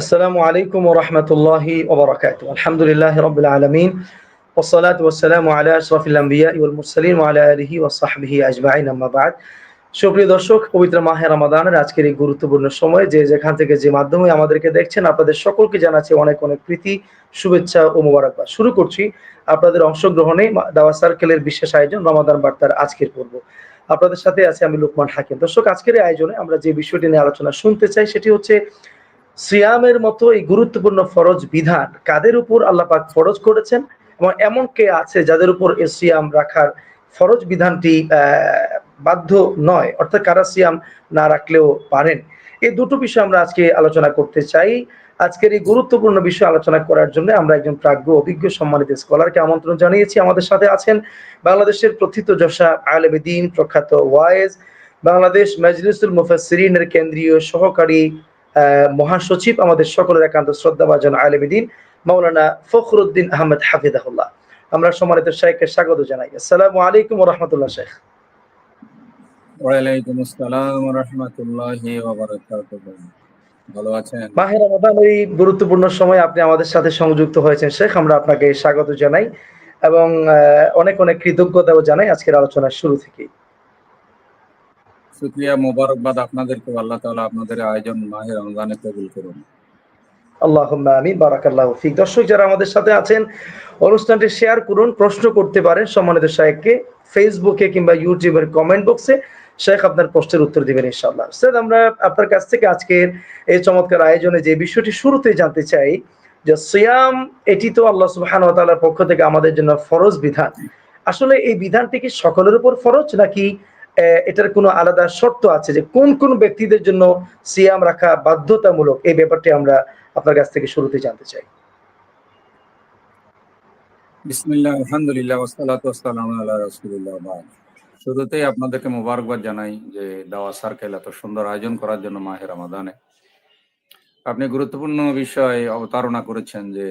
আসসালামু আলাইকুম ও রহমতুল্লাহি ওবরাকাত আলহামদুলিল্লাহ রবিল আলমিন। ওসলাত ওসালাম আলা আশরাফিল আম্বিয়া ইউল ও সাহবিহি আজমাইন। আম্মাবাদ সুপ্রিয় দর্শক, পবিত্র মাহে রমাদানের আজকের এই গুরুত্বপূর্ণ সময় যে যেখান থেকে যে মাধ্যমে আমাদেরকে দেখছেন, আপনাদের সকলকে জানাচ্ছে অনেক অনেক প্রীতি, শুভেচ্ছা ও মোবারকবাদ। শুরু করছি আপনাদের অংশগ্রহণে দাওয়া সার্কেলের বিশেষ আয়োজন রমাদান বার্তার আজকের পর্ব। আপনাদের সাথে আছে আমি লুকমান হাকিম। দর্শক, আজকের এই আয়োজনে আমরা যে বিষয়টি নিয়ে আলোচনা শুনতে চাই, সেটি হচ্ছে সিয়ামের মতো এই গুরুত্বপূর্ণ ফরজ বিধান কাদের উপর আল্লাহ পাক ফরজ করেছেন? এবং এমন কে আছে যাদের উপর এই সিয়াম রাখার ফরজ বিধানটি বাধ্য নয়? অর্থাৎ কারা সিয়াম না রাখলেও পারেন? এই দুটো বিষয় আমরা আজকে আলোচনা করতে চাই। আজকের এই গুরুত্বপূর্ণ বিষয় আলোচনা করার জন্য আমরা একজন প্রাজ্ঞ, অভিজ্ঞ, সম্মানিত স্কলারকে আমন্ত্রণ জানিয়েছি। আমাদের সাথে আছেন বাংলাদেশের প্রথিত যশা আলেবেদিন প্রখ্যাত ওয়াইজ, বাংলাদেশ মজলিসুল মুফাসসিরিনের কেন্দ্রীয় সহকারী মহাসচিব আমাদের সকলের একান্ত শ্রদ্ধাভাজন আলেবেদিন মাওলানা ফখরুদ্দিন আহমেদ হাফিদাহুল্লাহ আমরা সম্মানিত শেখকে স্বাগত জানাই। আসসালামু আলাইকুম রহমতুল্লাহ শেখ ওয়ালাইকুম আসসালাম রহমতুল্লাহি ভালো আছেন? মাহের রমাদান এই গুরুত্বপূর্ণ সময় আপনি আমাদের সাথে সংযুক্ত হয়েছেন শেখ আমরা আপনাকে স্বাগত জানাই এবং অনেক অনেক কৃতজ্ঞতাও জানাই আজকের আলোচনার শুরু থেকেই। মোবারকবাদ আপনাদেরকে আল্লাহ আপনাদের আয়োজন মাহে রমজানে কবুল করুন। ফিক। দর্শক যারা আমাদের সাথে আছেন, অনুষ্ঠানটি শেয়ার করুন, প্রশ্ন করতে পারেন সম্মানিত ফেসবুকে কিংবা ইউটিউবের কমেন্ট বক্সে শেখ আপনার প্রশ্নের উত্তর দিবেন স্যার, আমরা আপনার কাছ থেকে আজকের এই চমৎকার আয়োজনে যে বিষয়টি শুরুতে জানতে চাই, যে সিয়াম, এটি তো আল্লাহ সুবহানাহু ওয়া পক্ষ থেকে আমাদের জন্য ফরজ বিধান। আসলে এই বিধানটি কি সকলের উপর ফরজ নাকি এটার কোনো আলাদা শর্ত আছে যে কোন কোন ব্যক্তিদের জন্য সিয়াম রাখা বাধ্যতামূলক? এই ব্যাপারটি আমরা আপনার কাছ থেকে শুরুতে জানতে চাই। বিসমিল্লাহ, আলহামদুলিল্লাহ, ওয়াসসালাতু ওয়াসসালামু আলা রাসূলিল্লাহ শুরুতেই আপনাদেরকে মোবারকবাদ জানাই যে দাওয়া সার্কেল এত সুন্দর আয়োজন করার জন্য মাহে রমাদানে। আপনি গুরুত্বপূর্ণ বিষয় অবতারণা করেছেন যে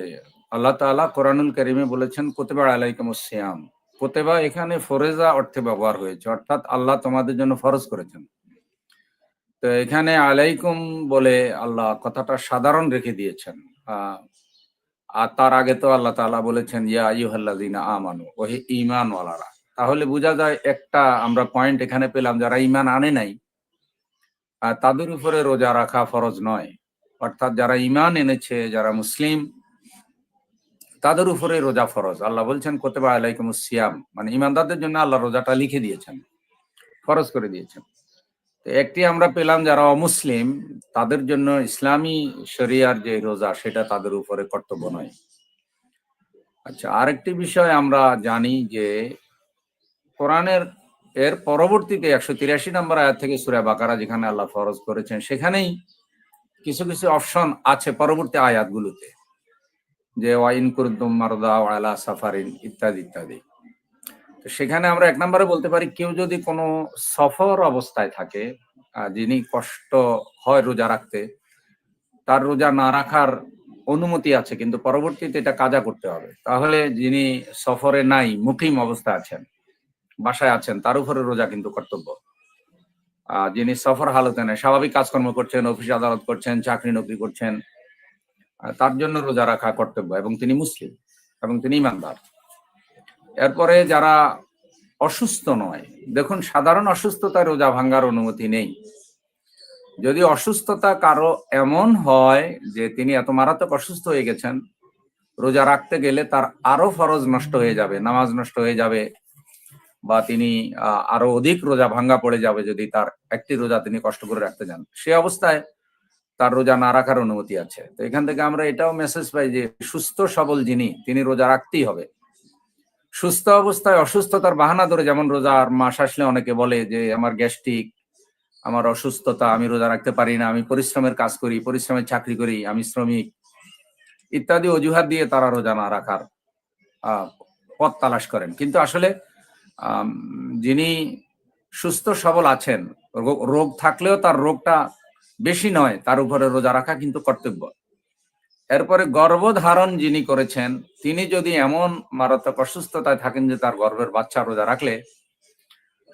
আল্লাহ তাআলা কোরআনুল কারীমে বলেছেন, কুতিবা আলাইকুমুস সিয়াম। কুতিবা এখানে ফরেজা অর্থে ব্যবহার হয়েছে, অর্থাৎ আল্লাহ তোমাদের জন্য ফরজ করেছেন। তো এখানে আলাইকুম বলে আল্লাহ কথাটা সাধারণ রেখে দিয়েছেন। আর তার আগে তো আল্লাহ তাআলা বলেছেন, ইয়া আইয়ুহাল্লাযিনা আমানু, ওহে ঈমানওয়ালারা। তাহলে বোঝা যায় একটা আমরা পয়েন্ট এখানে পেলাম, যারা ঈমান আনে নাই তাদের উপরে রোজা রাখা ফরজ নয়। অর্থাৎ যারা ঈমান এনেছে, যারা মুসলিম তাদের উপরে রোজা ফরজ। আল্লাহ বলছেন, কোতেবা আলাইকুম সিয়াম। মানে ইমানদারদের জন্য আল্লাহ রোজাটা লিখে দিয়েছেন, ফরজ করে দিয়েছেন। একটি আমরা পেলাম যারা অমুসলিম, তাদের জন্য ইসলামী শরিয়ার যে রোজা, সেটা তাদের উপরে কর্তব্য নয়। আচ্ছা আরেকটি বিষয় আমরা জানি যে, কোরআনের এর পরবর্তীতে একশো তিরাশি নম্বর আয়াত থেকে সুরা বাকারা যেখানে আল্লাহ ফরজ করেছেন, সেখানেই কিছু কিছু অপশন আছে পরবর্তী আয়াতগুলোতে। যে ওয়াইন কুরুদ্দুম মারদা ওয়ালা সাফারিন ইত্যাদি ইত্যাদি। তো সেখানে আমরা এক নম্বরে বলতে পারি, কেউ যদি কোনো সফর অবস্থায় থাকে যিনি কষ্ট হয় রোজা রাখতে, তার রোজা না রাখার অনুমতি আছে, কিন্তু পরবর্তীতে এটা কাজা করতে হবে। তাহলে যিনি সফরে নাই, মুকিম অবস্থায় আছেন, বাসায় আছেন, তার উপরে রোজা কিন্তু কর্তব্য। যিনি সফর হালতে নেই, স্বাভাবিক কাজকর্ম করছেন, অফিস আদালত করছেন চাকরি নকরি করছেন তার জন্য রোজা রাখা কর্তব্য এবং তিনি মুসলিম এবং তিনি ইমানদার। এরপরে যারা অসুস্থ নয়, দেখুন সাধারণ অসুস্থতায় রোজা ভাঙ্গার অনুমতি নেই। যদি অসুস্থতা কারও এমন হয় যে তিনি এত মারাত্মক অসুস্থ হয়ে গেছেন, রোজা রাখতে গেলে তার আরও ফরজ নষ্ট হয়ে যাবে, নামাজ নষ্ট হয়ে যাবে বা তিনি আরও অধিক রোজা ভাঙ্গা পড়ে যাবে যদি তার একটি রোজা তিনি কষ্ট করে রাখতে যান। সে অবস্থায় তার রোজা না রাখার অনুমতি আছে। তো এখান থেকে আমরা এটাও মেসেজ পাই যে, সুস্থ সবল যিনি, তিনি রোজা রাখতেই হবে। সুস্থ অবস্থায় অসুস্থতার বাহানা ধরে যেমন রোজার মাস আসলে অনেকে বলে যে, আমার গ্যাস্ট্রিক, আমার অসুস্থতা, আমি রোজা রাখতে পারি না, আমি পরিশ্রমের কাজ করি, পরিশ্রমের চাকরি করি, আমি শ্রমিক। ইত্যাদি অজুহাত দিয়ে তারা রোজা না রাখার পথ তালাশ করেন। কিন্তু আসলে যিনি সুস্থ সবল আছেন রোগ থাকলেও তার রোগটা বেশি নয়, তার উপরে রোজা রাখা কিন্তু কর্তব্য। এরপরে গর্ভধারণ যিনি করেছেন, তিনি যদি এমন মারাত্মক অসুস্থতায় থাকেন যে তার গর্ভের বাচ্চা রোজা রাখলে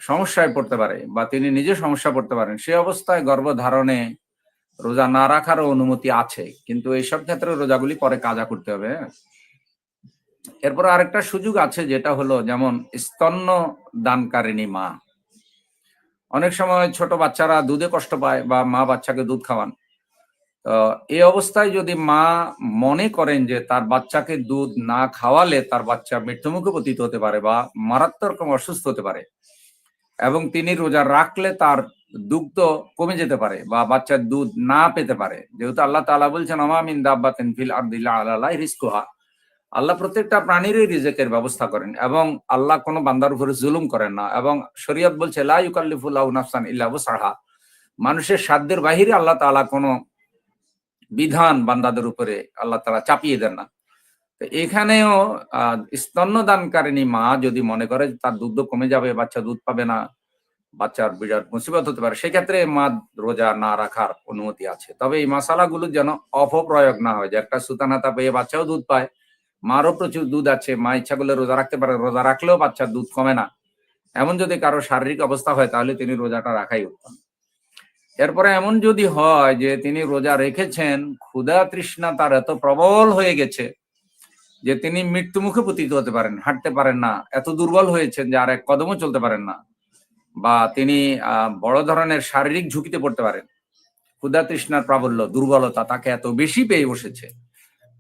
সমস্যায় পড়তে পারে বা তিনি নিজে সমস্যা পড়তে পারেন, সে অবস্থায় গর্ভধারণে রোজা না রাখারও অনুমতি আছে। কিন্তু এইসব ক্ষেত্রে রোজাগুলি পরে কাজা করতে হবে হ্যাঁ? এরপর আরেকটা সুযোগ আছে যেটা হলো, যেমন স্তন্য দানকারিণী মা। অনেক সময় ছোট বাচ্চারা দুধে কষ্ট পায় বা মা বাচ্চাকে দুধ খাওয়ান। তো এই অবস্থায় যদি মা মনে করেন যে তার বাচ্চাকে দুধ না খাওয়ালে তার বাচ্চা মৃত্যুমুখে পতিত হতে পারে বা মারাত্মক অসুস্থ হতে পারে এবং তিনি রোজা রাখলে তার দুগ্ধ কমে যেতে পারে বা বাচ্চার দুধ না পেতে পারে। যেহেতু আল্লাহ তাআলা বলছেন আমামিন দাব্বাতিন ফিল আরদিল্লাহ আলাল্লাহ রিজকুহা। আল্লাহ প্রত্যেকটা প্রাণীরই রিজেকের ব্যবস্থা করেন এবং আল্লাহ কোনো বান্দার উপরে জুলুম করেন না এবং শরীয়ত বলছে, লা ইউকাল্লিফুল্লাহু নাফসান ওয়াসআহা। মানুষের সাধ্যের বাহিরে আল্লাহ তালা কোনো বিধান বান্দাদের উপরে আল্লাহ তালা চাপিয়ে দেন না। তো এখানেও স্তন্যদানকারিণী মা যদি মনে করে তার দুধ কমে যাবে, বাচ্চা দুধ পাবে না, বাচ্চার বিরাট মুসিবত হতে পারে, সেক্ষেত্রে মা রোজা না রাখার অনুমতি আছে। তবে এই মশালাগুলো যেন অপপ্রয়োগ না হয় যে একটা সুতানাতা পেয়ে বাচ্চাও দুধ পায় মারও প্রচুর দুধ আছে, মা ইচ্ছা করলে রোজা রাখতে পারে, রোজা রাখলেও বাচ্চার দুধ কমে না। এমন যদি কারও শারীরিক অবস্থা হয়, তাহলে তিনি রোজাটা রাখাই উত্তম। এরপরে এমন যদি হয় যে তিনি রোজা রেখেছেন, ক্ষুধা তৃষ্ণা তার এত প্রবল হয়ে গেছে যে তিনি মৃত্যু মুখে পতিত হতে পারেন, হাঁটতে পারেন না, এত দুর্বল হয়েছেন যে আর এক কদমও চলতে পারেন না, বা তিনি বড় ধরনের শারীরিক ঝুঁকিতে পড়তে পারেন। ক্ষুধা তৃষ্ণার প্রাবল্য, দুর্বলতা তাকে এত বেশি পেয়ে বসেছে।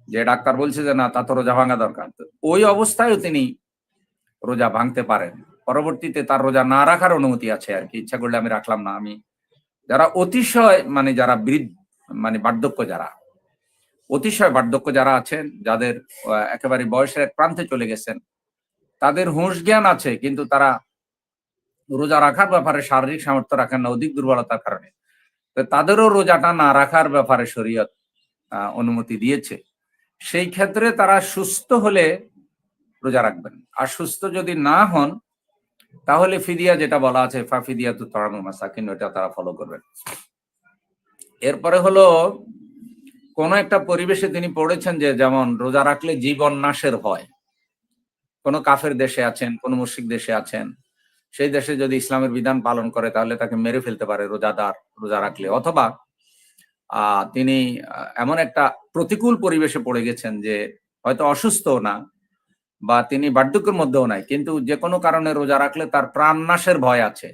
যে ডাক্তার বলছে যে, না, তা তো রোজা ভাঙা দরকার। ওই অবস্থায়ও তিনি রোজা ভাঙতে পারেন। পরবর্তীতে তার রোজা না রাখার অনুমতি আছে আর কি। ইচ্ছা করলে আমি রাখলাম না। আমি যারা অতিশয় মানে যারা বৃদ্ধ মানে বার্ধক্য যারা, অতিশয় বার্ধক্য যারা আছেন, যাদের একেবারে বয়সের এক প্রান্তে চলে গেছেন, তাদের হুঁশ জ্ঞান আছে, কিন্তু তারা রোজা রাখার ব্যাপারে শারীরিক সামর্থ্য রাখেন না, অধিক দুর্বলতার কারণে। তাদেরও রোজাটা না রাখার ব্যাপারে শরীয়ত অনুমতি দিয়েছে। সেই ক্ষেত্রে তারা সুস্থ হলে রোজা রাখবেন। আর সুস্থ যদি না হন, তাহলে ফিদিয়া যেটা বলা আছে ফাফিদিয়া তু তরামু মাসাকিন ওটা তারা ফলো করবেন। এরপরে হলো, কোন একটা পরিবেশে তিনি পড়েছেন যে, যেমন রোজা রাখলে জীবন নাশের হয় কোন কাফের দেশে আছেন, কোন মুশরিক দেশে আছেন, সেই দেশে যদি ইসলামের বিধান পালন করে, তাহলে তাকে মেরে ফেলতে পারে রোজাদার রোজা রাখলে। অথবা তিনি এমন একটা প্রতিকূল পরিবেশে পড়ে গেছেন যে হয়তো অসুস্থ না বা তিনি বার্ধক্যের মধ্যেও নাই, কিন্তু যে কোনো কারণে রোজা রাখলে তার প্রাণ নাশের ভয় আছে।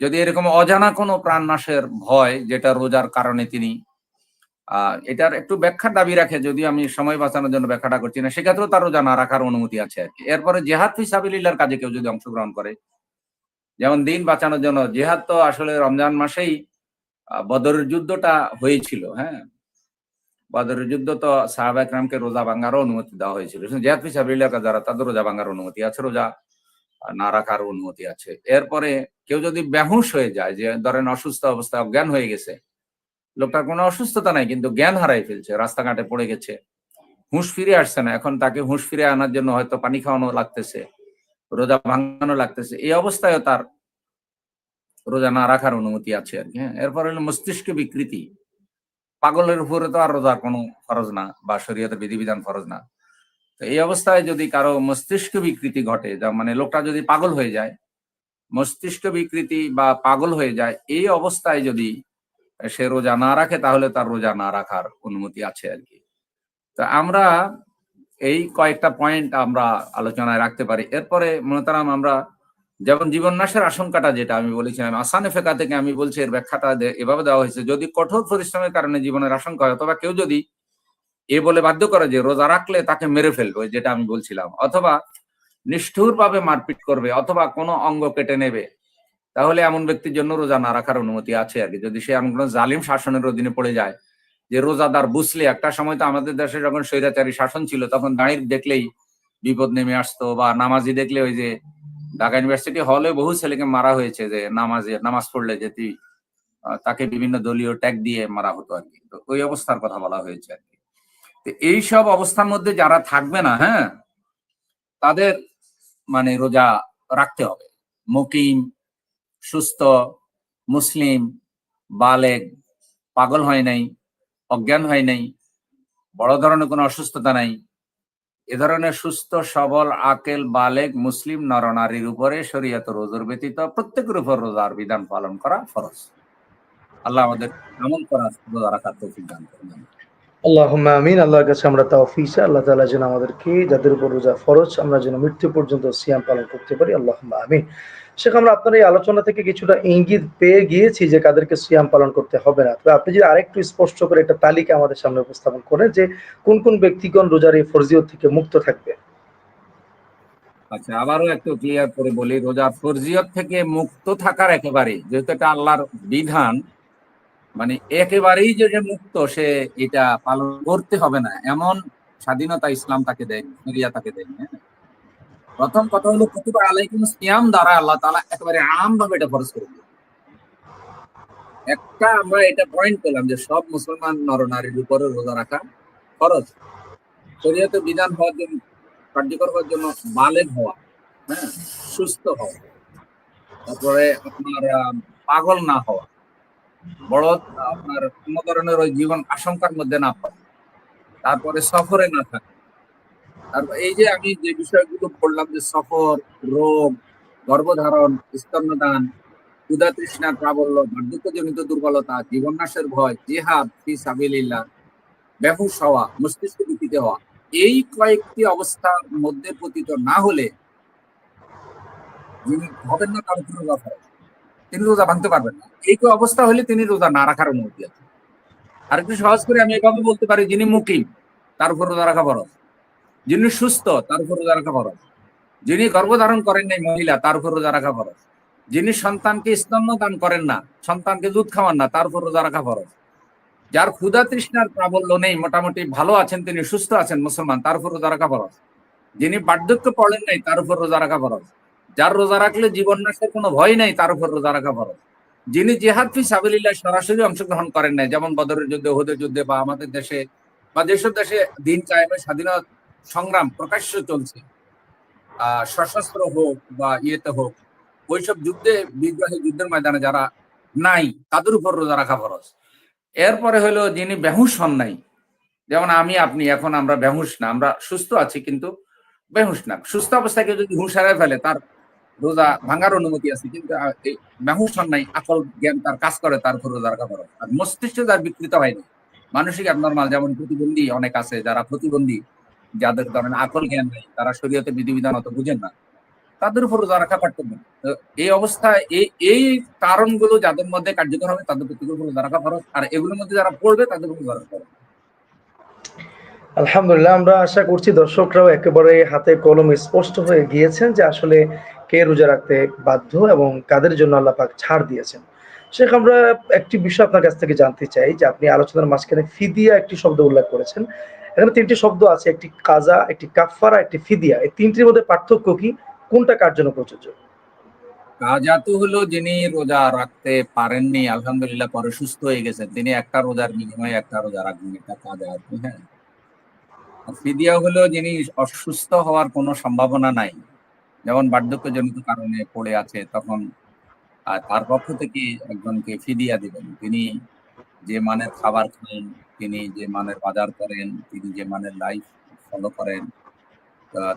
যদি এরকম অজানা কোনো প্রাণ নাশের ভয় যেটা রোজার কারণে তিনি আহ এটার একটু ব্যাখ্যার দাবি রাখে যদি আমি সময় বাঁচানোর জন্য ব্যাখ্যাটা করছি না, সেক্ষেত্রেও তার রোজা না রাখার অনুমতি আছে আর কি। এরপরে জেহাদ ফিসাবিল্লার কাজে কেউ যদি অংশগ্রহণ করে, যেমন দিন বাঁচানোর জন্য, জেহাদ তো আসলে রমজান মাসেই বদরের যুদ্ধটা হয়েছিল হ্যাঁ? বদরের যুদ্ধ তো সাহাবা একরামকে রোজা ভাঙ্গারও অনুমতি দেওয়া হয়েছিল। জেহাদ ফিসাবিল্লার কাজ যারা, তাদের রোজা ভাঙ্গার অনুমতি আছে, রোজা না রাখার অনুমতি আছে। এরপরে কেউ যদি বেহুশ হয়ে যায়, যে ধরেন অসুস্থ অবস্থা অজ্ঞান হয়ে গেছে, লোকটার কোনো অসুস্থতা নাই, কিন্তু জ্ঞান হারাই ফেলছে, রাস্তাঘাটে পড়ে গেছে, হুঁশ ফিরে আসছে না, এখন তাকে হুঁশ ফিরে আনার জন্য হয়তো পানি খাওয়ানো লাগতেছে, রোজা ভাঙানো লাগতেছে, এই অবস্থায়ও তার রোজা না রাখার অনুমতি আছে আর কি হ্যাঁ। এরপর হলো মস্তিষ্ক বিকৃতি। পাগলের উপরে তো আর রোজার কোনো ফরজ না বা শরীয়তের বিধিবিধান ফরজ না। তো এই অবস্থায় যদি কারও মস্তিষ্ক বিকৃতি ঘটে, যা মানে লোকটা যদি পাগল হয়ে যায়, মস্তিষ্ক বিকৃতি বা পাগল হয়ে যায়, এই অবস্থায় যদি সে রোজা না রাখে, তাহলে তার রোজা না রাখার অনুমতি আছে আর কি। তো আমরা এই কয়েকটা পয়েন্ট আমরা আলোচনায় রাখতে পারি। এরপরে মনোতারাম আমরা যেমন জীবন নাশের আশঙ্কাটা যেটা আমি বলেছিলাম, আসানে ফেকা থেকে আমি বলছি এর ব্যাখ্যাটা এভাবে দেওয়া হয়েছে। যদি কঠোর পরিশ্রমের কারণে জীবনের আশঙ্কা হয়, অথবা কেউ যদি এ বলে বাধ্য করে যে রোজা রাখলে তাকে মেরে ফেলবে যেটা আমি বলছিলাম, অথবা নিষ্ঠুর ভাবে মারপিট করবে, অথবা কোনো অঙ্গ কেটে নেবে, তাহলে এমন ব্যক্তির জন্য রোজা না রাখার অনুমতি আছে আর কি। যদি সে এমন কোনো জালিম শাসনের অধীনে পড়ে যায়, যে রোজাদার বুঝলে, একটা সময় তো আমাদের দেশে যখন স্বৈরাচারী শাসন ছিল, তখন দাঁড়িয়ে দেখলেই বিপদ নেমে আসতো বা নামাজি দেখলে ওই যে ঢাকা ইউনিভার্সিটি হলে বহু ছেলেকে মারা হয়েছে যে নামাজে নামাজ পড়লে আহ, তাকে বিভিন্ন দলীয় ট্যাগ দিয়ে মারা হতো আর কি। তো ওই অবস্থার কথা বলা হয়েছে আর কি। তো এইসব অবস্থার মধ্যে যারা থাকবে না হ্যাঁ তাদের মানে রোজা রাখতে হবে। মুকিম সুস্থ মুসলিম বালেগ পাগল হয় নাই অজ্ঞান হয় নাই বড় ধরনের কোনো অসুস্থতা নাই এ ধরনের সুস্থ, সবল, আকেল, বালেক, মুসলিম, নরনারীর উপরে শরীয়ত রোজর ব্যতীত প্রত্যেকের উপর রোজার বিধান পালন করা ফরজ। আল্লাহ আমাদের আমল করা রোজা রাখার তৌফিক দান করবেন আল্লাহুম্মা আমিন। আল্লাহর কাছে আমরা তৌফিক চাই। আল্লাহ তাআলা যেন আমাদেরকে যাদের উপর রোজা ফরজ, আমরা যেন মৃত্যু পর্যন্ত সিয়াম পালন করতে পারি। আল্লাহুম্মা আমিন। শেখ আমরা আপনার এই আলোচনা থেকে কিছুটা ইঙ্গিত পেয়ে গিয়েছি যে কাদেরকে সিয়াম পালন করতে হবে না। তবে আপনি যদি আরেকটু স্পষ্ট করে একটা তালিকা আমাদের সামনে উপস্থাপন করেন যে কোন কোন ব্যক্তিগণ রোজার এই ফরজিয়ত থেকে মুক্ত থাকবে। আচ্ছা আবারও একটু ক্লিয়ার করে বলি, রোজার ফরজিয়ত থেকে মুক্ত থাকার একেবারে, যেহেতু এটা আল্লাহর বিধান মানে একেবারেই যে মুক্ত, সে এটা পালন করতে হবে না। এমন স্বাধীনতা ইসলাম তাকে দেয় তাকে দেয় হ্যাঁ? প্রথম কথা হলো, কুতুবা আলাইকুম সিয়াম দ্বারা আল্লাহ তাআলা একেবারে আম ভাবে এটা ফরজ করে। একটা আমরা এটা পয়েন্ট পেলাম যে সব মুসলমান নরনারীর উপরে রোজা রাখা ফরজ। শরীয়তে বিধান হওয়ার জন্য, কার্যকর হওয়ার জন্য বালেগ হওয়া হ্যাঁ সুস্থ হওয়া। তারপরে আপনার পাগল না হওয়া। বড় আপনার কোনো ধরনের ওই জীবন আশঙ্কার মধ্যে না পড়া। তারপরে সফরে না থাকা। তারপর এই যে আমি যে বিষয়গুলো বললাম যে সফর, রোগ, গর্ভধারণ, স্তন্যদান, ক্ষুধা তৃষ্ণা প্রাবল্য, বার্ধক্যজনিত দুর্বলতা জীবনাশের ভয়, জিহাদ, ফি সাবিলিল্লাহ, বেহুশ হওয়া, মস্তিষ্ক বিকৃতি হওয়া, এই কয়েকটি অবস্থার মধ্যে পতিত না হলে যিনি হবেন না তার উপর রোজা। তিনি রোজা ভাঙতে পারবেন না। এই কি অবস্থা হলে তিনি রোজা না রাখার অনুমতি আছে। আর একটু সহজ করে আমি এভাবে বলতে পারি, যিনি মুকিম, তার উপর রোজা রাখা ফরজ। যিনি সুস্থ, তার উপর রোজা রাখা ফরজ যিনি গর্ভধারণ করেন নাই, মহিলা, তার উপর রোজা রাখা ফরজ যিনি সন্তানকে স্তন্য দান করেন না, সন্তানকে দুধ খাওয়ান না, তার উপর রোজা রাখা ফরজ যার ক্ষুধা তৃষ্ণার প্রাবল্য নেই, মোটামুটি ভালো আছেন, তিনি সুস্থ আছেন, মুসলমান, তার উপর রোজা রাখা ফরজ যিনি বার্ধক্য পড়েন নাই, তার উপর রোজা রাখা ফরজ যার রোজা রাখলে জীবন নাশের কোনো ভয় নেই, তার উপর রোজা রাখা ফরজ যিনি জেহাদ ফি সাবিলিল্লাহ সরাসরি অংশগ্রহণ করেন নাই, যেমন বদরের যুদ্ধে ওহুদের যুদ্ধে বা আমাদের দেশে, বা যেসব দেশে দিন কায়েমের স্বাধীনতা সংগ্রাম প্রকাশ্য চলছে। সশস্ত্র হোক বা ইয়েতে হোক, ওইসব যুদ্ধে বিগ্রহী যুদ্ধের ময়দানে যারা নাই, তাদের উপর রোজা রাখা ফরজ। এরপরে হলো যিনি বেহুশ হন নাই, যেমন আমি, আপনি, এখন আমরা বেহুশ না, আমরা সুস্থ আছি কিন্তু বেহুশ না। সুস্থ অবস্থায় কেউ যদি হুঁশ হারায় ফেলে, তার রোজা ভাঙার অনুমতি আছে, কিন্তু বেহুশ হন নাই, আকল জ্ঞান তার কাজ করে, তার উপর রোজা রাখা ফরজ। আর মস্তিষ্ক যার বিকৃত হয়নি মানসিক অ্যাবনর্মাল যেমন প্রতিবন্ধী অনেক আছে, যারা প্রতিবন্ধী যাদের ধরেন আকল জ্ঞান নেই, তারা শরীয়তে বিধিবিধান অত বুঝেন না, তাদের উপর রোজা রাখা কর্তব্য এই অবস্থায় এই এই কারণগুলো যাদের মধ্যে কার্যকর হবে, তাদের প্রতি উপর রোজা রাখা ফরজ, আর এগুলোর মধ্যে যারা পড়বে, তাদের উপর রোজা রাখা আলহামদুলিল্লাহ, আমরা আশা করছি দর্শকরাও একেবারে হাতে কলম স্পষ্ট হয়ে গিয়েছেন যে আসলে কে রোজা রাখতে বাধ্য এবং কাদের জন্য আল্লাহ পাক ছাড় দিয়েছেন। শেখ, আমরা একটি বিষয় আপনার কাছ থেকে জানতে চাই যে আপনি আলোচনার মাঝখানে ফিদিয়া একটি শব্দ উল্লেখ করেছেন। এখানে তিনটি শব্দ আছে, একটি কাজা, একটি কাফারা একটি ফিদিয়া। এই তিনটির মধ্যে পার্থক্য কি? কোনটা কার জন্য প্রযোজ্য? কাজা তো হলো যিনি রোজা রাখতে পারেননি, আলহামদুলিল্লাহ পরে সুস্থ হয়ে গেছেন। তিনি একটা রোজার বিনিময়ে একটা রোজা রাখবেন, এটা কাজা আর কি হ্যাঁ। ফিদিয়া হলো যিনি অসুস্থ হওয়ার কোনো সম্ভাবনা নাই। যেমন বার্ধক্যজনিত কারণে পড়ে আছে, তখন তার পক্ষ থেকে একজনকে ফিদিয়া দিবেন। তিনি যে মানে খাবার খান তিনি যে মানের বাজার করেন তিনি যে মানের লাইফ ফলো করেন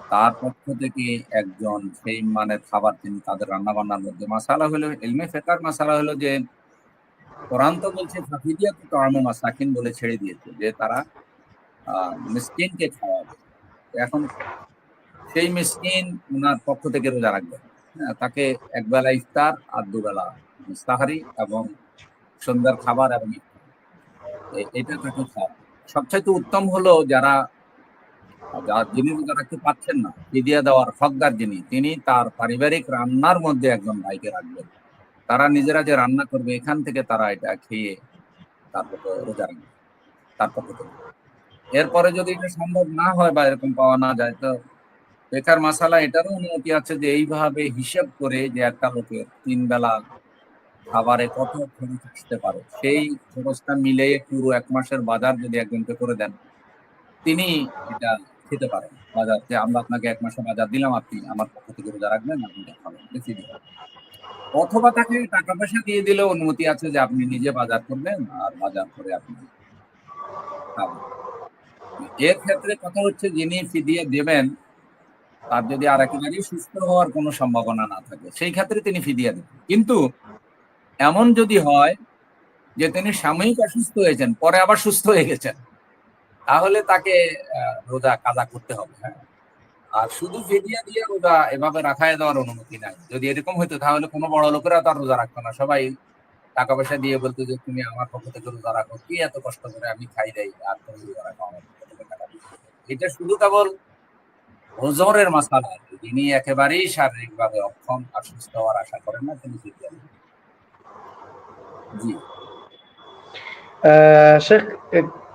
তার পক্ষ থেকে একজন সেই মানের খাবার তিনি তাদের রান্না বান্নার মধ্যে মাসালা হলো এলমে ফেকার মাসালা হলো যে কোরআন তো বলছে ফাফিদিয়া তো মাসাকিন বলে ছেড়ে দিয়েছে যে তারা মিসকিনকে খাওয়াবে এখন সেই মিসকিন ওনার পক্ষ থেকে রোজা রাখবেন হ্যাঁ, তাকে একবেলা ইফতার আর দুবেলা সাহারি এবং সন্ধ্যার খাবার এবং ইফতার। এটা তাকে খাওয়া সবচাইতে উত্তম হলো যারা যিনি রাখতে পারছেন না দেওয়ার হকদার যিনি, তিনি তার পারিবারিক রান্নার মধ্যে একজন ভাইকে রাখবেন। তারা নিজেরা যে রান্না করবে, এখান থেকে তারা এটা খেয়ে তারপর রোজা রাখবে, তার পক্ষ থেকে। এরপরে যদি এটা সম্ভব না হয় বা এরকম পাওয়া না যায়, তো বেকার মাসালা এটারও অনুমতি আছে যে এইভাবে হিসেব করে যে একটা লোকের তিন বেলা খাবারে কত খরচ আসতে পারে? সেই খরচটা মিলে পুরো এক মাসের বাজার যদি একজনকে করে দেন, তিনি এটা খেতে পারেন। বাজার যে আমরা আপনাকে এক মাসের বাজার দিলাম, আপনি আমার পক্ষ থেকে রোজা রাখবেন, আপনি খাবেন বেশি অথবা তাকে টাকা পয়সা দিয়ে দিলে অনুমতি আছে যে আপনি নিজে বাজার করবেন আর বাজার করে আপনি এর ক্ষেত্রে কথা হচ্ছে, যিনি ফিদিয়ে দেবেন, তার যদি আর একেবারেই সুস্থ হওয়ার কোনো সম্ভাবনা না থাকে, সেই ক্ষেত্রে তিনি ফিদিয়ে দেবেন। কিন্তু এমন যদি হয় যে তিনি সাময়িক অসুস্থ হয়েছেন, পরে আবার সুস্থ হয়ে গেছেন, তাহলে তাকে রোজা কাজা করতে হবে হ্যাঁ আর শুধু ফিদিয়া দিয়ে রোজা এভাবে রাখায় দেওয়ার অনুমতি নাই যদি এরকম হইতো, তাহলে কোনো বড় লোকেরা তার রোজা রাখতো না সবাই টাকা পয়সা দিয়ে বলতো যে, তুমি আমার পক্ষ থেকে রোজা রাখো কি এত কষ্ট করে আমি খাই দেই আর তুমি রোজা রাখো আমার দিয়ে। এটা শুধু কেবল ওজরের মাসালা যিনি একেবারেই শারীরিকভাবে অক্ষম আর সুস্থ হওয়ার আশা করেন না, তিনি দিবেন। জি। শেখ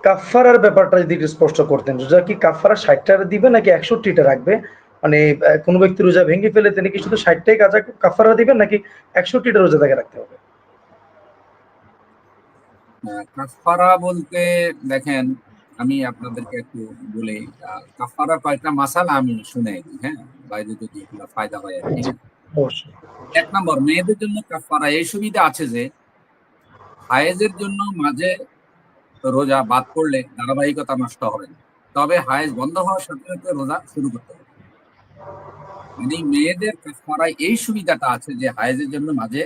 কাফারার ব্যাপারটা যদি একটু স্পষ্ট করতেন রোজা কি কাফারা ষাটটা দিবে নাকি একষট্টিটা রাখবে? মানে কোনো ব্যক্তি রোজা ভেঙে ফেলে তিনি কি শুধু ষাটটাই কাজা কাফারা দিবেন নাকি একষট্টিটা রোজা তাকে রাখতে হবে? কাফারা বলতে দেখেন আমি আপনাদেরকে একটু বলি কাফারা কয়েকটা মাসালা আমি শুনে হ্যাঁ? বাইরে যদি ফায়দা হয় আর কি। এক নম্বর মেয়েদের জন্য কাফারা এই সুবিধা আছে যে হায়েজের জন্য মাঝে রোজা বাদ পড়লে ধারাবাহিকতা নষ্ট হবে তবে হায়েজ বন্ধ হওয়ার সাথে সাথে রোজা শুরু করতে হবে। মানে মেয়েদের কাফারায় এই সুবিধাটা আছে যে হায়েজের জন্য মাঝে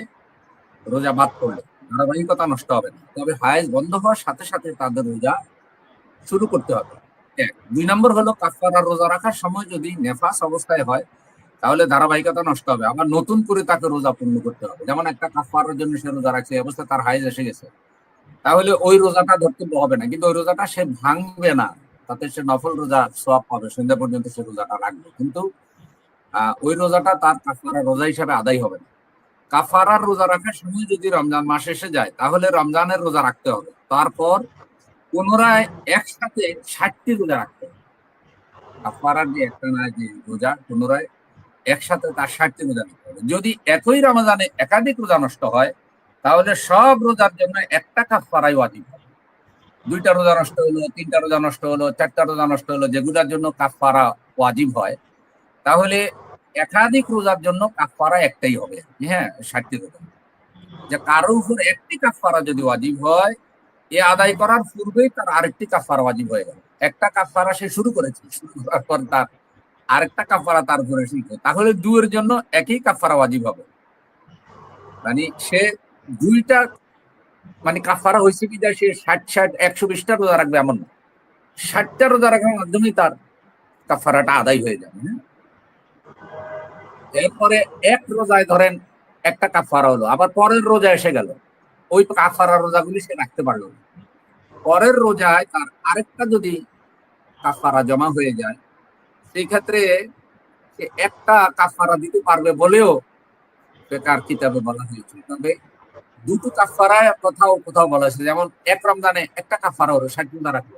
রোজা বাদ পড়লে ধারাবাহিকতা নষ্ট হবে না। তবে হায়েজ বন্ধ হওয়ার সাথে সাথে তাদের রোজা শুরু করতে হবে। এক। দুই নম্বর হলো কাফারার রোজা রাখার সময় যদি নেফাস অবস্থায় হয় তাহলে ধারাবাহিকতা নষ্ট হবে। আবার নতুন করে তাকে রোজা পূর্ণ করতে হবে। যেমন একটা কাফারের জন্য সে রোজা রাখছে, এই অবস্থায় তার হাইজ এসে গেছে। তাহলে ওই রোজাটা ধর্তব্য হবে না। কিন্তু ওই রোজাটা সে ভাঙবে না। তাতে সে নফল রোজা সব পাবে, সন্ধ্যা পর্যন্ত সে রোজাটা রাখবে। কিন্তু ওই রোজাটা তার কাফারা রোজা হিসাবে আদায় হবে না। কাফারার রোজা রাখার সময় যদি রমজান মাস এসে যায়, তাহলে রমজানের রোজা রাখতে হবে। তারপর পুনরায় একসাথে ষাটটি রোজা রাখতে হবে। কাফারার যে একটা না যে রোজা, পুনরায় একসাথে তার ষাটটি রোজা নষ্ট হবে। যদি একই রমজানে একাধিক রোজা নষ্ট হয়, তাহলে সব রোজার জন্য একটা কাফারাই ওয়াজিব হবে। দুইটা রোজা নষ্ট হলো, তিনটা রোজা নষ্ট হলো, চারটা রোজা নষ্ট হলো, যেগুলোর জন্য কাফারা ওয়াজিব হয়, তাহলে একাধিক রোজার জন্য কাফারা একটাই হবে। হ্যাঁ ষাটটি রোজা। যে কারও উপর একটি কাফারা যদি ওয়াজিব হয়, এ আদায় করার পূর্বেই তার আরেকটি কাফারা ওয়াজিব হয়ে গেল। একটা কাফারা সে শুরু করেছে, শুরু করার পর তার আরেকটা কাফারা তার উপরে শিখবে তাহলে দুয়ের জন্য একই কাফারা ওয়াজিব হবে। মানে সে দুইটা মানে কাফারা হয়েছে কি সে ষাট ষাট, একশো বিশটা রোজা রাখবে এমন না। ষাটটা রোজা রাখার মাধ্যমেই তার কাফারাটা আদায় হয়ে যাবে হ্যাঁ? এরপরে এক রোজায় ধরেন একটা কাফারা হলো, আবার পরের রোজা এসে গেল। ওই কাফারা রোজাগুলি সে রাখতে পারল পরের রোজায় তার আরেকটা যদি কাফারা জমা হয়ে যায় সেই ক্ষেত্রে সে একটা কাফারা দিতে পারবে বলেও বেকার কিতাবে বলা হয়েছে। তবে দুটো কাফারায় কোথাও কোথাও বলা হয়েছে। যেমন এক রমজানে একটা কাফারা হলো, ষাট রোজা রাখল।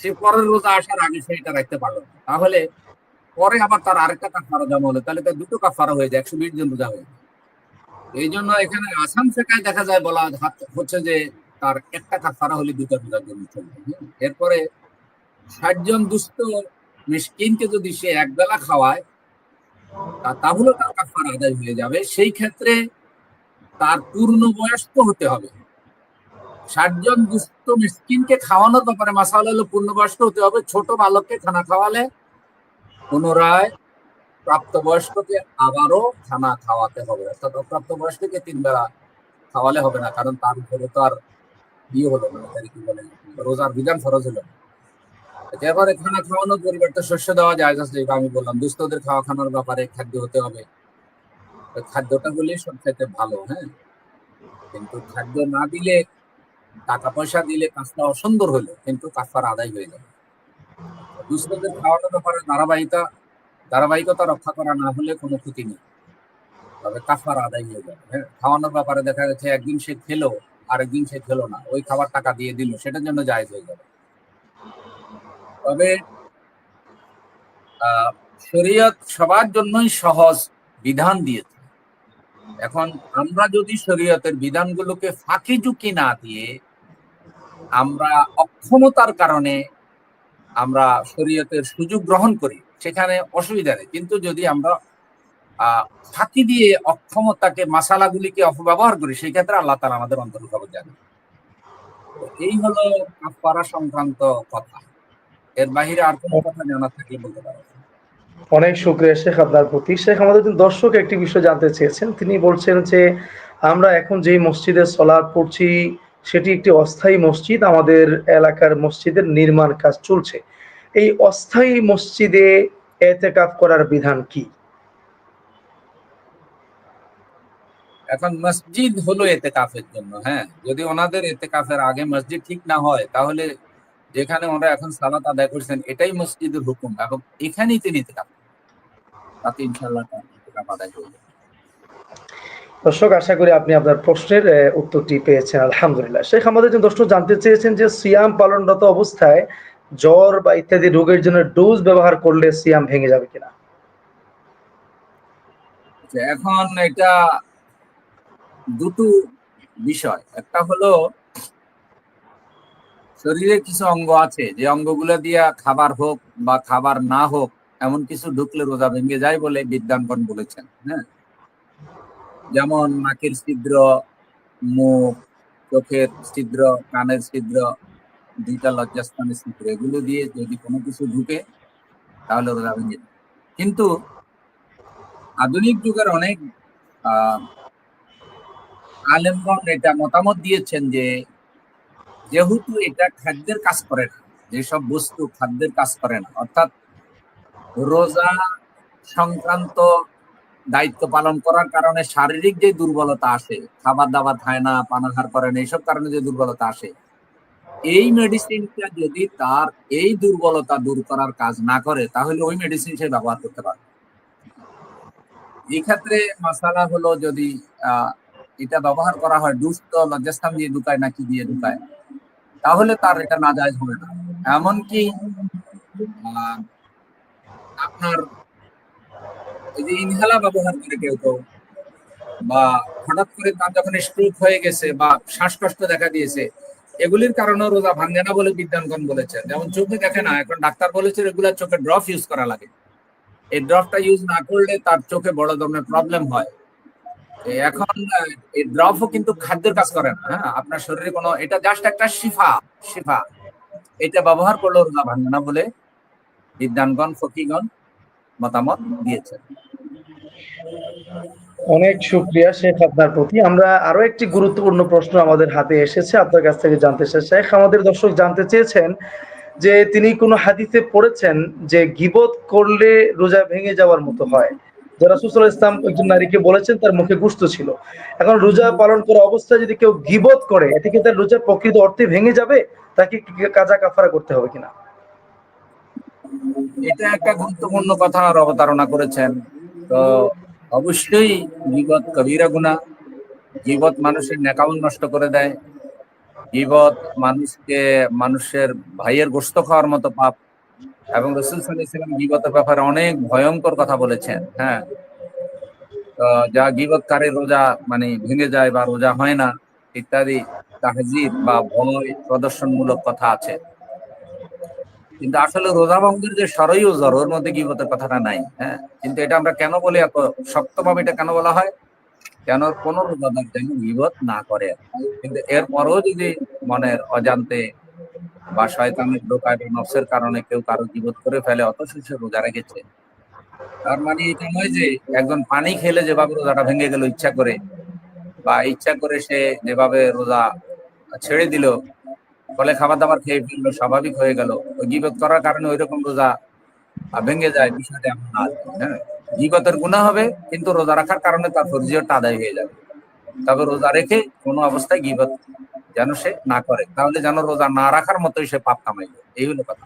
সে পরের রোজা আসার আগে সেটা রাখতে পারল তাহলে পরে আবার তার আরেকটা কাফারা জমা হলো। তাহলে তার দুটো কাফারা হয়ে যায়, একশো বিশ জন রোজা হয়ে এই জন্য এখানে আসাম ফেকায় দেখা যায় বলা হচ্ছে যে তার একটা কাফারা হলে দুটো রোজার জন্য চলবে। এরপরে ষাট জন দুস্থ মিসকিনকে যদি সে এক বেলা খাওয়ায় তাহলে তার কাফারা আদায় হয়ে যাবে। সেই ক্ষেত্রে তার পূর্ণ বয়স্ক হতে হবে। ষাট জন দুস্থ মিসকিনকে খাওয়ানোর ব্যাপারে মাসাল হলো পূর্ণবয়স্ক হতে হবে। ছোট বালককে খানা খাওয়ালে পুনরায় প্রাপ্তবয়স্ককে আবারও খানা খাওয়াতে হবে। অর্থাৎ অপ্রাপ্তবয়স্ককে তিন বেলা খাওয়ালে হবে না, কারণ তার উপরে তো আর ইয়ে হলো না। কি বলে? রোজার বিধান ফরজ হলো না। এবারে খানা খাওয়ানোর পরিবর্তে শস্য দেওয়া যায় যেটা আমি বললাম, দুস্থদের খাওয়া খাওয়ানোর ব্যাপারে খাদ্য হতে হবে। খাদ্যটা হলে সব খেতে ভালো হ্যাঁ? কিন্তু খাদ্য না দিলে, টাকা পয়সা দিলে কাজটা অসুন্দর হলো, কিন্তু কাফার আদায় হয়ে যাবে দুস্থদের খাওয়ানোর ব্যাপারে ধারাবাহিকতা ধারাবাহিকতা রক্ষা করা না হলে কোনো ক্ষতি নেই। তবে কাফার আদায় হয়ে যাবে হ্যাঁ? খাওয়ানোর ব্যাপারে দেখা যাচ্ছে একদিন সে খেলো, আরেকদিন সে খেলো না, ওই খাবার টাকা দিয়ে দিল, সেটার জন্য জায়েজ হয়ে যাবে তবে শরীয়ত সবার জন্যই সহজ বিধান দিয়েছে। এখন আমরা যদি শরীয়তের বিধানগুলোকে ফাঁকি ঝুঁকি না দিয়ে আমরা অক্ষমতার কারণে আমরা শরীয়তের সুযোগ গ্রহণ করি, সেখানে অসুবিধা নেই। কিন্তু যদি আমরা ফাঁকি দিয়ে অক্ষমতাকে, মাসালাগুলিকে অপব্যবহার করি, সেই ক্ষেত্রে আল্লাহ তালা আমাদের অন্তর্ভুক্ত জানে এই হলো কাফারা সংক্রান্ত কথা। এর বাহিরে আর কোনো কথা জানা থাকলে বলতে পারো। অনেক শুক্রিয়া শেখ আপনার প্রতি। শেখ আমাদের দর্শক একটি বিষয় জানতে চেয়েছেন। তিনি বলছেন যে আমরা এখন যেই মসজিদে সলাদ পড়ছি সেটি একটি অস্থায়ী মসজিদ। আমাদের এলাকার মসজিদের নির্মাণ কাজ চলছে। এই অস্থায়ী মসজিদে এতেকাফ করার বিধান কি? এখন মসজিদ হলো এতেকাফের জন্য হ্যাঁ। যদি ওনাদের এতেকাফের আগে মসজিদ ঠিক না হয় তাহলে যেখানে ওরা এখন সালাত আদায় করছেন এটাই মসজিদের হুকুম। এবং এখানেই তিনি এতেকাফ তাতে ইনশাল্লাহ তার এতেকাফ আদায় যাবে। দর্শক আশা করি আপনি আপনার প্রশ্নের উত্তরটি পেয়েছেন। আলহামদুলিল্লাহ। শেখ আমাদের একজন দর্শক জানতে চেয়েছেন যে সিয়াম পালনরত অবস্থায় জ্বর বা ইত্যাদি রোগের জন্য ডোজ ব্যবহার করলে সিয়াম ভেঙে যাবে কিনা? আচ্ছা, এখন এটা দুটো বিষয়। একটা হলো শরীরে কিছু অঙ্গ আছে, যে অঙ্গগুলো দিয়া খাবার হোক বা খাবার না হোক, এমন কিছু ঢুকলে রোজা ভেঙে যায় বলে বিজ্ঞানগণ বলেছেন হ্যাঁ? যেমন নাকের ছিদ্র, মুখ, চোখের ছিদ্র, কানের ছিদ্র, দুইটা লজ্জাস্থানের ছিদ্র, এগুলো দিয়ে যদি কোনো কিছু ঢুকে, তাহলে রোজা ভেঙে কিন্তু আধুনিক যুগের অনেক, আহ, আলেমগণ এটা মতামত দিয়েছেন যে যেহেতু এটা খাদ্যের কাজ করে না, যেসব বস্তু খাদ্যের কাজ করে না, অর্থাৎ রোজা সংক্রান্ত দায়িত্ব পালন করার কারণে শারীরিক যে দুর্বলতা আসে খাবার দাবার খায় না পানাহার করে না এইসব কারণে যে দুর্বলতা আসে, এই মেডিসিনটা যদি তার এই দুর্বলতা দূর করার কাজ না করে, তাহলে ওই মেডিসিন সে ব্যবহার করতে পারে এই ক্ষেত্রে মশালা হলো যদি এটা ব্যবহার করা হয়, দুষ্ট লজ্জাস্থান দিয়ে ঢুকায় নাকি দিয়ে ঢুকায়? তাহলে তার এটা না যায় হবে না। এমনকি আপনার এই যে ইনহেলা ব্যবহার করে কেউ কেউ, বা হঠাৎ করে তার যখন স্ট্রোক হয়ে গেছে বা শ্বাসকষ্ট দেখা দিয়েছে, এগুলির কারণে রোজা ভাঙে না বলে বিজ্ঞানগণ বলেছেন। যেমন চোখে দেখে না, এখন ডাক্তার বলেছে রেগুলার চোখে ড্রপ ইউজ করা লাগে। এই ড্রপটা ইউজ না করলে তার চোখে বড় ধরনের প্রবলেম হয়। এখন এই ড্রপও কিন্তু খাদ্যের কাজ করে না হ্যাঁ? আপনার শরীরে কোনো, এটা জাস্ট একটা শিফা শিফা। এটা ব্যবহার করলেও রোজা ভাঙে না বলে বিজ্ঞানগণ ফকিগণ মতামত দিয়েছেন। অনেক শুক্রিয়া শেখ আপনার প্রতি। আমরা আরও একটি গুরুত্বপূর্ণ প্রশ্ন আমাদের হাতে এসেছে, আপনার কাছ থেকে জানতে শেখ, আমাদের দর্শক জানতে চেয়েছেন যে তিনি কোনো হাদিসে পড়েছেন যে গিবত করলে রোজা ভেঙে যাওয়ার মতো হয়। যারা সুসল ইসলাম একজন নারীকে বলেছেন, তার মুখে গুস্ত ছিল। এখন রোজা পালন করা অবস্থায় যদি কেউ গিবত করে, এতে কি তার রোজা প্রকৃত অর্থে ভেঙে যাবে? তাকে কাজা কাফারা করতে হবে কিনা? এটা একটা গুরুত্বপূর্ণ কথা আর অবতারণা করেছেন। তো অবশ্যই গিবত কবিরা গুণা গিবত মানুষের নেকাউল নষ্ট করে দেয়। গিবত মানুষকে, মানুষের ভাইয়ের গোস্ত খাওয়ার মতো পাপ এবং রসুল সাল্লাম গিবতের ব্যাপারে অনেক ভয়ঙ্কর কথা বলেছেন হ্যাঁ। যা গিবতকারী রোজা মানে ভেঙে যায় বা রোজা হয় না, ইত্যাদি তাহজির বা ভয় প্রদর্শনমূলক কথা আছে। কিন্তু আসলে রোজা ভঙ্গের যে সরই ওজর, ওর মধ্যে গিবতের কথাটা নাই হ্যাঁ। কিন্তু এটা আমরা কেন বলি এত শক্তভাবে এটা কেন বলা হয়? কেন কোন রোজাদার যেন গিবত না করে কিন্তু এরপরও যদি মনের অজান্তে বা শয়তানের ঢোকায় বা নফসের কারণে কেউ কারও গিবত করে ফেলে, অথচ সে রোজা রেখেছে। তার মানে এটা নয় যে একজন পানি খেলে যেভাবে রোজাটা ভেঙে গেল ইচ্ছা করে, বা ইচ্ছা করে সে যেভাবে রোজা ছেড়ে দিল, ফলে খাবার দাবার খেয়ে ফেলল, স্বাভাবিক হয়ে গেল। গিবত করার কারণে ওই রকম রোজা ভেঙে যায়, বিষয়টা এমন না হ্যাঁ? গিবতের গুণা হবে, কিন্তু রোজা রাখার কারণে তার ফরজিয়তটা আদায় হয়ে যাবে। তবে রোজা রেখে কোনো অবস্থায় গিবত যেন সে না করে। তাহলে যেন রোজা না রাখার মতোই সে পাপ কামাইবে এই হলো কথা।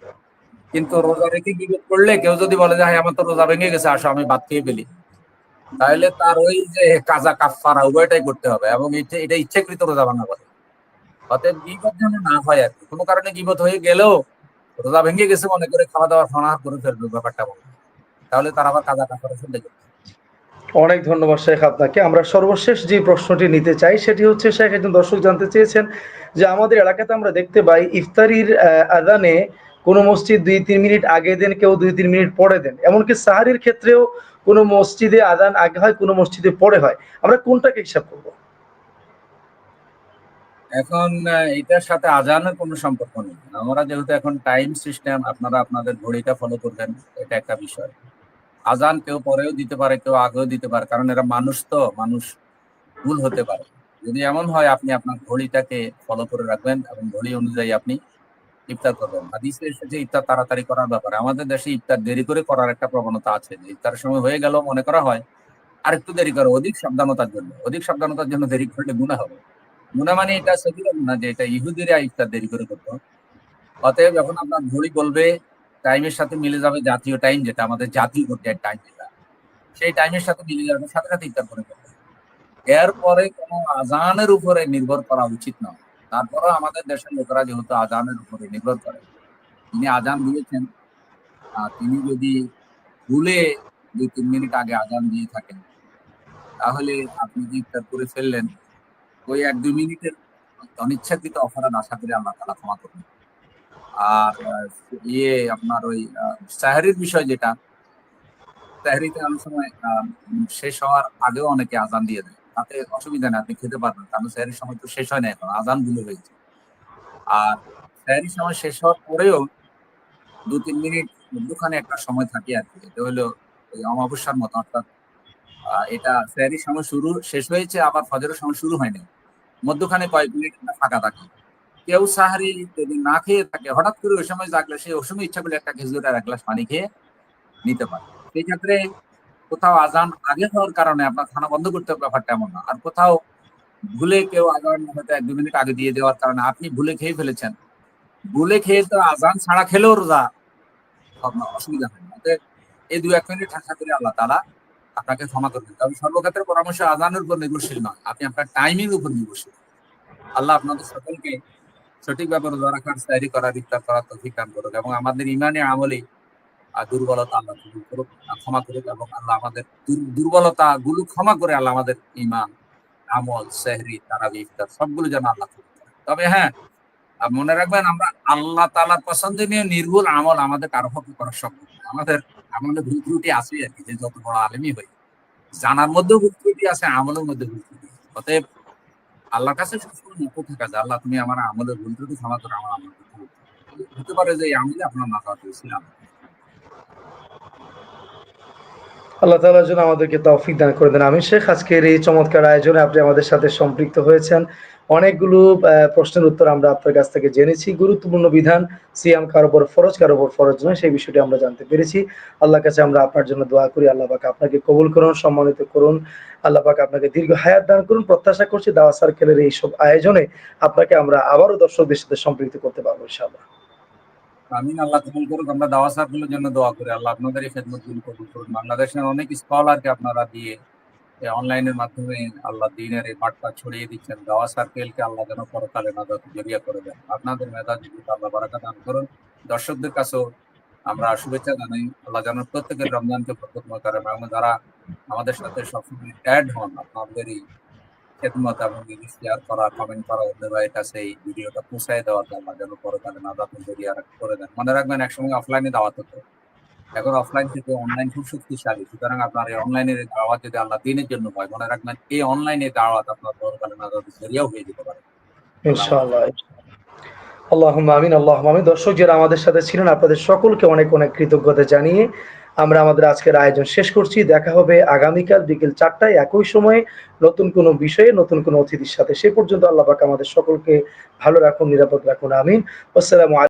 কিন্তু রোজা রেখে গিবত করলে কেউ যদি বলে যে হ্যাঁ আমার তো রোজা ভেঙে গেছে, আসো, আমি ভাত খেয়ে ফেলি। তাহলে তার ওই যে কাজা কাফারা উভয়টাই করতে হবে এবং এটা ইচ্ছাকৃত রোজা ভাঙা করে। অতএব গিবত যেন না হয় আর। কোনো কারণে গিবত হয়ে গেলেও রোজা ভেঙে গেছে মনে করে খাওয়া দাওয়া ফনাহার করে ফেলবে ব্যাপারটা বলে তাহলে তার আবার কাজা কাফারা ফেলে যাবে। অনেক ধন্যবাদ শেখ আপনাকে। আমরা সর্বশেষ যে প্রশ্নটি নিতে চাই, সেটি হচ্ছে, শেখ, একজন দর্শক জানতে চেয়েছেন যে আমাদের এলাকাতে আমরা দেখতে পাই, ইফতারির আদানে কোনো মসজিদ দুই তিন মিনিট আগে দেন, কেউ দুই তিন মিনিট পরে দেন। এমনকি সাহারির ক্ষেত্রেও কোনো মসজিদে আদান আগে হয়, কোনো মসজিদে পরে হয়। আমরা কোনটাকে হিসাব করব? এখন এটার সাথে আজানের কোনো সম্পর্ক নেই। আমরা যেহেতু এখন টাইম সিস্টেম আপনারা আপনাদের ঘড়িটা ফলো করবেন, এটা একটা বিষয়। আজান কেউ পরেও দিতে পারে, কেউ আগেও দিতে পারে, কারণ এরা মানুষ তো, মানুষ ভুল হতে পারে। যদি এমন হয়, আপনি আপনার ঘড়িটাকে ফলো করে রাখবেন এবং ঘড়ি অনুযায়ী আপনি ইফতার করবেন। হাদিসে এসেছে, ইফতার তাড়াতাড়ি করার ব্যাপারে। আমাদের দেশে ইফতার দেরি করে করার একটা প্রবণতা আছে। যে ইফতারের সময় হয়ে গেল মনে করা হয় আর একটু দেরি করো, অধিক সাবধানতার জন্য, অধিক সাবধানতার জন্য দেরি করলে গুণা হবে। গুণা মানে এটা সেদিন না যে এটা ইহুদিরা ইফতার দেরি করে করতো। অতএব যখন আপনার ঘড়ি বলবে টাইমের সাথে মিলে যাবে জাতীয় টাইম যেটা আমাদের জাতীয় পর্যায়ের টাইম যেটা। সেই টাইমের সাথে মিলে যাবে সাথে সাথে ইফতার করে ফেলবে এরপরে কোনো আজানের উপরে নির্ভর করা উচিত নয় তারপরে আমাদের দেশের লোকেরা যেহেতু আজানের উপরে নির্ভর করে তিনি আজান দিয়েছেন। আহ, তিনি যদি ভুলে দুই তিন মিনিট আগে আজান দিয়ে থাকেন তাহলে আপনি যে ইফতার করে ফেললেন ওই এক দুই মিনিটের অনিচ্ছাকৃত অপরাধ আশা করি আল্লাহ তালা ক্ষমা করবেন। আর ইয়ে আপনার ওই সাহারির বিষয় যেটা, সাহারিতে অনেক সময় শেষ হওয়ার আগেও অনেকে আজান দিয়ে দেয়। তাতে অসুবিধা নেই, আপনি খেতে পারবেন। কারণ সাহারির সময় তো শেষ হয় না এখন আজানগুলো হয়েছে। আর সাহারির সময় শেষ হওয়ার পরেও দু, তিন মিনিট মধ্যখানে একটা সময় থাকে আর কি। এটা হলো ওই অমাবস্যার মতো, অর্থাৎ এটা সাহারির সময় শুরু, শেষ হয়েছে, আবার ফজরের সময় শুরু হয়নি মধ্যখানে কয়েক মিনিট ফাঁকা থাকে। কেউ সাহারি যদি না খেয়ে থাকে, হঠাৎ করে ওই সময় জাগলে, সে ওই সময় ইচ্ছা করলে একটা খেজুর এক গ্লাস পানি খেয়ে নিতে পারে। সেই ক্ষেত্রে কোথাও আজান আগে হওয়ার কারণে আপনার খানা বন্ধ করতে হবে, ব্যাপারটা এমন না। আর কোথাও ভুলে কেউ আজান হয়তো এক দু মিনিট আগে দিয়ে দেওয়ার কারণে আপনি ভুলে খেয়ে ফেলেছেন। ভুলে খেয়ে তো আজান ছাড়া খেলেও রোজা আপনার অসুবিধা হয় না। এই দু এক মিনিট আশা করি আল্লাহ তালা আপনাকে ক্ষমা করবেন তবে সর্বক্ষেত্রে পরামর্শ আজানের উপর নির্ভরশীল নয়, আপনি আপনার টাইমিং উপর নির্ভরশীল। আল্লাহ আপনাদের সকলকে সঠিকভাবে রোজা রাখার তৈরি করার ইফতার করার তৌফিক দান করুক এবং আমাদের দুর্বলতা আল্লাহ করুক ক্ষমা করুক এবং আল্লাহ আমাদের দুর্বলতা গুলো ক্ষমা করে আল্লাহ আমাদের ইমান, আমল, সেহরি, তারাবি, ইফতার সবগুলো যেন আল্লাহ তবে হ্যাঁ মনে রাখবেন আমরা আল্লাহ তালার পছন্দনীয় নির্ভুল আমল আমাদের কারও পক্ষে করা সম্ভব। আমাদের আমলে ভুল ত্রুটি আছে আর কি, যে যত বড় আলেমই হই, জানার মধ্যেও ভুল ত্রুটি আছে, আমলের মধ্যে ভুল ত্রুটি অতএব আল্লাহর কাছে সবসময় থাকা যায়। আল্লাহ, তুমি আমার আমলের ভুল ত্রুটি ক্ষমা করো, আমার আমল হতে পারে যে আমলে আপনার মাথা পেয়েছিলাম আল্লাহ তালার যেন আমাদেরকে তৌফিক দান করে দেন। আমি শেখ, আজকের এই চমৎকার আয়োজনে আপনি আমাদের সাথে সম্পৃক্ত হয়েছেন। অনেকগুলো প্রশ্নের উত্তর আমরা আপনার কাছ থেকে জেনেছি। গুরুত্বপূর্ণ বিধান, সিয়াম কারও উপর ফরজ, কারও উপর ফরজ নয়, সেই বিষয়টি আমরা জানতে পেরেছি। আল্লাহর কাছে আমরা আপনার জন্য দোয়া করি। আল্লাহ পাক আপনাকে কবুল করুন, সম্মানিত করুন। আল্লাহ পাক আপনাকে দীর্ঘ হায়াত দান করুন। প্রত্যাশা করছি দাওয়া সার্কেলের এই সব আয়োজনে আপনাকে আমরা আবারও দর্শকদের সাথে সম্পৃক্ত করতে পারব, ইনশাআল্লাহ। আমিন, আল্লাহ কবুল করুক। আমরা দাওয়া সার্কেলের জন্য দোয়া করি। আল্লাহ আপনাদের এই খেদমত কবুল করুন বাংলাদেশের অনেক স্কলারকে আপনারা দিয়ে অনলাইনের মাধ্যমে আল্লাহ দিনের এই বার্তা ছড়িয়ে দিচ্ছেন। দাওয়া সার্কেলকে আল্লাহ যেন পরকালে নাজাত জড়িয়ে করে দেন। আপনাদের মেধা জীবিত আল্লাহ বারাকা দান করুন। দর্শকদের কাছেও আমরা শুভেচ্ছা জানাই। আল্লাহ যেন প্রত্যেকের রমজানকে বরকতময় করেন এবং যারা আমাদের সাথে সবসময় অ্যাড হন আপনাদের এই খেদমত এবং শেয়ার করা কমেন্ট করা অন্যের ভাইয়ের কাছে এই ভিডিওটা পৌঁছায় দেওয়া আল্লাহ যেন পরকালে নাজাত জড়িয়ে করে দেন। মনে রাখবেন, একসময় অফলাইনে দাওয়াত হতো। এখন অফলাইন থেকে অনলাইন খুব শক্তিশালী। সুতরাং আপনার এই অনলাইনের দাওয়াত যদি আল্লাহ দিনের জন্য হয়, মনে রাখবেন এই অনলাইনে দাওয়াত আপনার পরকালে নাজাত জড়িয়েও হয়ে যেতে পারে। ইনশাআল্লাহ আল্লাহ আমিন আমিন। দর্শক যারা আমাদের সাথে ছিলেন, আপনাদের সকলকে অনেক অনেক কৃতজ্ঞতা জানিয়ে আমরা আমাদের আজকের আয়োজন শেষ করছি। দেখা হবে আগামীকাল বিকেল চারটায় একই সময়ে। নতুন কোনো বিষয়ে, নতুন কোনো অতিথির সাথে। সে পর্যন্ত আল্লাহ পাক আমাদের সকলকে ভালো রাখুন, নিরাপদ রাখুন। আমিন। আসসালামু